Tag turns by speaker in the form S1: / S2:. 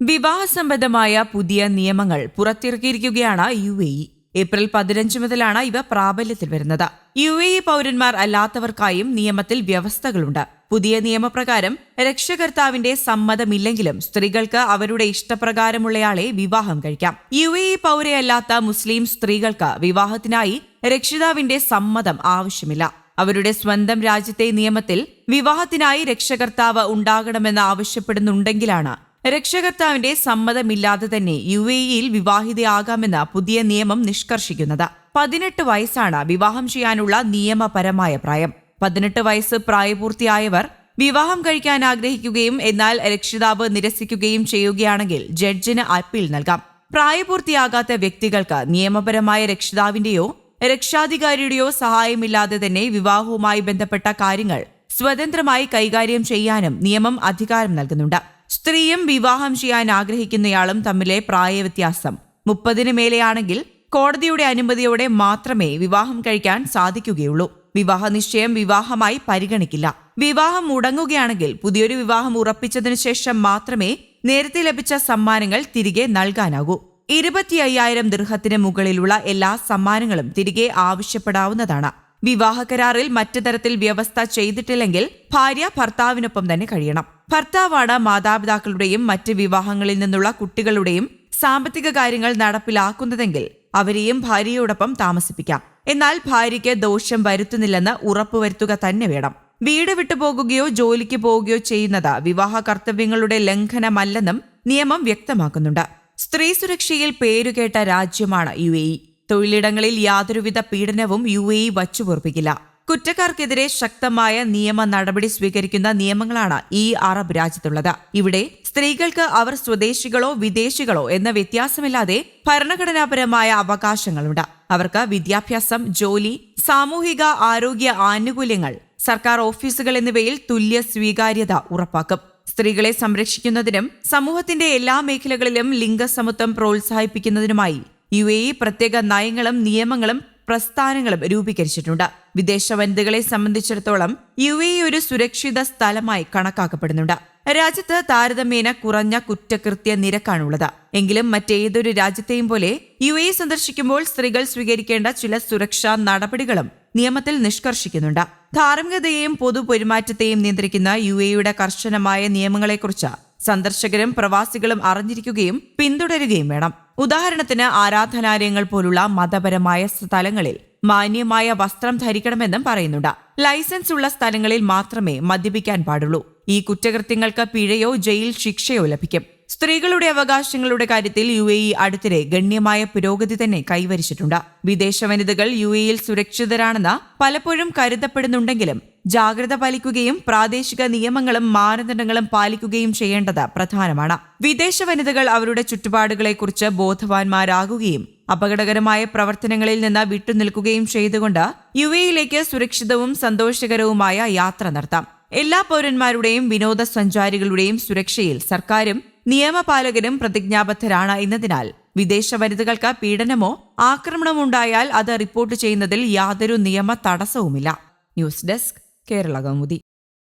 S1: വിവാഹ സംബന്ധമായ പുതിയ നിയമങ്ങൾ പുറത്തിറക്കിയിരിക്കുകയാണ് യു എ ഇ. ഏപ്രിൽ പതിനഞ്ച് മുതലാണ് ഇവ പ്രാബല്യത്തിൽ വരുന്നത്. യു എ ഇ പൗരന്മാർ അല്ലാത്തവർക്കായും നിയമത്തിൽ വ്യവസ്ഥകളുണ്ട്. പുതിയ നിയമപ്രകാരം രക്ഷകർത്താവിന്റെ സമ്മതമില്ലെങ്കിലും സ്ത്രീകൾക്ക് അവരുടെ ഇഷ്ടപ്രകാരമുള്ളയാളെ വിവാഹം കഴിക്കാം. യു എ ഇ പൗരയല്ലാത്ത മുസ്ലിം സ്ത്രീകൾക്ക് വിവാഹത്തിനായി രക്ഷിതാവിന്റെ സമ്മതം ആവശ്യമില്ല. അവരുടെ സ്വന്തം രാജ്യത്തെ നിയമത്തിൽ വിവാഹത്തിനായി രക്ഷകർത്താവ് ഉണ്ടാകണമെന്ന് ആവശ്യപ്പെടുന്നുണ്ടെങ്കിലാണ് രക്ഷകർത്താവിന്റെ സമ്മതമില്ലാതെ തന്നെ യു എ ഇയിൽ വിവാഹിതയാകാമെന്ന പുതിയ നിയമം നിഷ്കർഷിക്കുന്നത്. പതിനെട്ട് വയസ്സാണ് വിവാഹം ചെയ്യാനുള്ള നിയമപരമായ പ്രായം. പതിനെട്ട് വയസ്സ് പ്രായപൂർത്തിയായവർ വിവാഹം കഴിക്കാൻ ആഗ്രഹിക്കുകയും എന്നാൽ രക്ഷിതാവ് നിരസിക്കുകയും ചെയ്യുകയാണെങ്കിൽ ജഡ്ജിന് അപ്പീൽ നൽകാം. പ്രായപൂർത്തിയാകാത്ത വ്യക്തികൾക്ക് നിയമപരമായ രക്ഷിതാവിന്റെയോ രക്ഷാധികാരിയുടെയോ സഹായമില്ലാതെ തന്നെ വിവാഹവുമായി ബന്ധപ്പെട്ട കാര്യങ്ങൾ സ്വതന്ത്രമായി കൈകാര്യം ചെയ്യാനും നിയമം അധികാരം നൽകുന്നുണ്ട്. സ്ത്രീയും വിവാഹം ചെയ്യാൻ ആഗ്രഹിക്കുന്നയാളും തമ്മിലെ പ്രായവ്യത്യാസം മുപ്പതിന് മേലെയാണെങ്കിൽ കോടതിയുടെ അനുമതിയോടെ മാത്രമേ വിവാഹം കഴിക്കാൻ സാധിക്കുകയുള്ളൂ. വിവാഹ നിശ്ചയം വിവാഹമായി പരിഗണിക്കില്ല. വിവാഹം മുടങ്ങുകയാണെങ്കിൽ പുതിയൊരു വിവാഹം ഉറപ്പിച്ചതിനു ശേഷം മാത്രമേ നേരത്തെ ലഭിച്ച സമ്മാനങ്ങൾ തിരികെ നൽകാനാകൂ. ഇരുപത്തി അയ്യായിരം ദൃഹത്തിന് മുകളിലുള്ള എല്ലാ സമ്മാനങ്ങളും തിരികെ ആവശ്യപ്പെടാവുന്നതാണ്. വിവാഹ കരാറിൽ മറ്റു തരത്തിൽ വ്യവസ്ഥ ചെയ്തിട്ടില്ലെങ്കിൽ ഭാര്യ ഭർത്താവിനൊപ്പം തന്നെ കഴിയണം. ഭർത്താവാണ് മാതാപിതാക്കളുടെയും മറ്റ് വിവാഹങ്ങളിൽ നിന്നുള്ള കുട്ടികളുടെയും സാമ്പത്തിക കാര്യങ്ങൾ നടപ്പിലാക്കുന്നതെങ്കിൽ അവരെയും ഭാര്യയോടൊപ്പം താമസിപ്പിക്കാം. എന്നാൽ ഭാര്യയ്ക്ക് ദോഷം വരുത്തുന്നില്ലെന്ന് ഉറപ്പുവരുത്തുക തന്നെ വേണം. വീട് വിട്ടുപോകുകയോ ജോലിക്ക് പോവുകയോ ചെയ്യുന്നത് വിവാഹ കർത്തവ്യങ്ങളുടെ ലംഘനമല്ലെന്നും നിയമം വ്യക്തമാക്കുന്നുണ്ട്. സ്ത്രീ സുരക്ഷയിൽ പേരുകേട്ട രാജ്യമാണ് യു എ ഇ. തൊഴിലിടങ്ങളിൽ യാതൊരുവിധ പീഡനവും യു എ ഇ വച്ചുപൊറുപ്പിക്കില്ല. കുറ്റക്കാർക്കെതിരെ ശക്തമായ നിയമ നടപടി സ്വീകരിക്കുന്ന നിയമങ്ങളാണ് ഈ അറബ് രാജ്യത്തുള്ളത്. ഇവിടെ സ്ത്രീകൾക്ക് അവർ സ്വദേശികളോ വിദേശികളോ എന്ന വ്യത്യാസമില്ലാതെ ഭരണഘടനാപരമായ അവകാശങ്ങളുണ്ട്. അവർക്ക് വിദ്യാഭ്യാസം ജോലി സാമൂഹിക ആരോഗ്യ ആനുകൂല്യങ്ങൾ സർക്കാർ ഓഫീസുകൾ എന്നിവയിൽ തുല്യ സ്വീകാര്യത ഉറപ്പാക്കും. സ്ത്രീകളെ സംരക്ഷിക്കുന്നതിനും സമൂഹത്തിന്റെ എല്ലാ മേഖലകളിലും ലിംഗസമത്വം പ്രോത്സാഹിപ്പിക്കുന്നതിനുമായി യു എ പ്രത്യേക നയങ്ങളും നിയമങ്ങളും പ്രസ്ഥാനങ്ങളും രൂപീകരിച്ചിട്ടുണ്ട്. വിദേശ വനിതകളെ സംബന്ധിച്ചിടത്തോളം യു എ ഒരു സുരക്ഷിത സ്ഥലമായി കണക്കാക്കപ്പെടുന്നുണ്ട്. രാജ്യത്ത് താരതമ്യേന കുറഞ്ഞ കുറ്റകൃത്യ നിരക്കാണുള്ളത്. എങ്കിലും മറ്റേതൊരു രാജ്യത്തെയും പോലെ യു എ സന്ദർശിക്കുമ്പോൾ സ്ത്രീകൾ സ്വീകരിക്കേണ്ട ചില സുരക്ഷാ നടപടികളും നിയമത്തിൽ നിഷ്കർഷിക്കുന്നുണ്ട്. ധാർമ്മികതയെയും പൊതുപെരുമാറ്റത്തെയും നിയന്ത്രിക്കുന്ന യു എയുടെ കർശനമായ നിയമങ്ങളെക്കുറിച്ച് സന്ദർശകരും പ്രവാസികളും അറിഞ്ഞിരിക്കുകയും പിന്തുടരുകയും വേണം. ഉദാഹരണത്തിന് ആരാധനാലയങ്ങൾ പോലുള്ള മതപരമായ സ്ഥലങ്ങളിൽ മാന്യമായ വസ്ത്രം ധരിക്കണമെന്നും പറയുന്നുണ്ട്. ലൈസൻസ് ഉള്ള സ്ഥലങ്ങളിൽ മാത്രമേ മദ്യപിക്കാൻ പാടുള്ളൂ. ഈ കുറ്റകൃത്യങ്ങൾക്ക് പിഴയോ ജയിൽ ശിക്ഷയോ ലഭിക്കും. സ്ത്രീകളുടെ അവകാശങ്ങളുടെ കാര്യത്തിൽ യു എ ഇ അടുത്തിടെ ഗണ്യമായ പുരോഗതി തന്നെ കൈവരിച്ചിട്ടുണ്ട്. വിദേശ വനിതകൾ യു എയിൽ സുരക്ഷിതരാണെന്ന് പലപ്പോഴും കരുതപ്പെടുന്നുണ്ടെങ്കിലും ജാഗ്രത പാലിക്കുകയും പ്രാദേശിക നിയമങ്ങളും മാനദണ്ഡങ്ങളും പാലിക്കുകയും ചെയ്യേണ്ടത് പ്രധാനമാണ്. വിദേശ വനിതകൾ അവരുടെ ചുറ്റുപാടുകളെക്കുറിച്ച് ബോധവാന്മാരാകുകയും അപകടകരമായ പ്രവർത്തനങ്ങളിൽ നിന്ന് വിട്ടുനിൽക്കുകയും ചെയ്തുകൊണ്ട് യു എയിലേക്ക് സുരക്ഷിതവും സന്തോഷകരവുമായ യാത്ര നടത്താം. എല്ലാ പൗരന്മാരുടെയും വിനോദസഞ്ചാരികളുടെയും സുരക്ഷയിൽ സർക്കാരും നിയമപാലകരും പ്രതിജ്ഞാബദ്ധരാണ് എന്നതിനാൽ വിദേശ വനിതകൾക്ക് പീഡനമോ ആക്രമണമോ ഉണ്ടായാൽ അത് റിപ്പോർട്ട് ചെയ്യുന്നതിൽ യാതൊരു നിയമ തടസ്സവുമില്ല. News desk Kerala Kaumudi